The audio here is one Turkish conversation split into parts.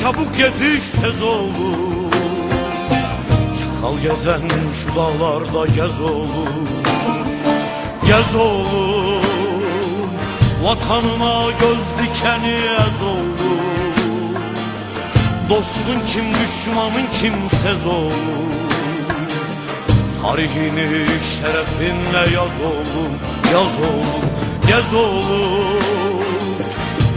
çabuk yetiş tez oğlum Çakal gezen şu dağlarda gez oğlum Gez oğlum Vatanına göz dikeni ez oğlum Dostun kim düşmanın kimsez oğlum Tarihini şerefinle yaz oğlum Yaz oğlum, gez oğlum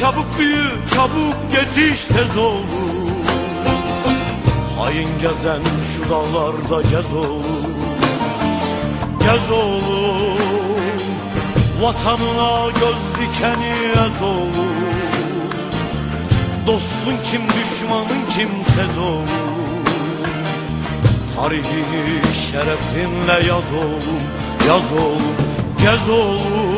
Çabuk büyü, çabuk yetiş tez oğlum Hain gezen şu dağlarda gez oğlum Gez oğlum Vatanına göz dikeni ez oğlum Dostun kim düşmanın kimsez oğlum Tarihini şerefinle yaz oğlum Yaz oğlum, gez oğlum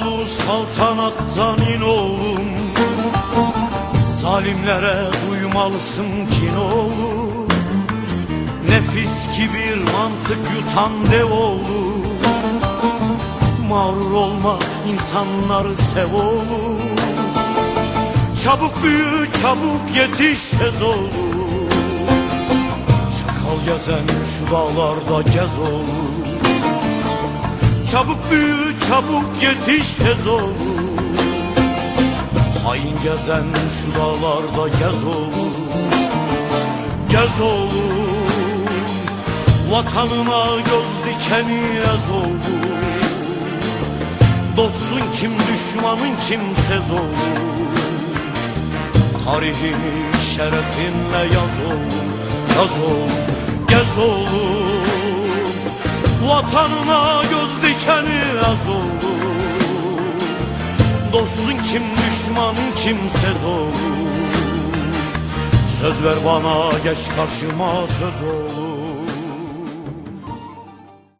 Dolu saltanattan in oğlum Zalimlere duymalısın kin oğlum Nefis kibir mantık yutan dev oğlum Mağrur olma insanları sev oğlum Çabuk büyü çabuk yetiş tez oğlum. Çakal gezen şu dağlarda gez oğlum Çabuk büyü çabuk yetiş tez oğlum Hain gezen şu dağlarda gez oğlum. Gez oğlum. Vatanına göz dikeni ez oğlum. Dostun kim düşmanın kimsez oğlum Tarihini şerefinle yaz oğlum. Yaz oğlum, gez oğlum Vatanına göz dikeni az oğlum Dostun kim düşmanın kimsez oğlum Söz ver bana geç karşıma söz oğlum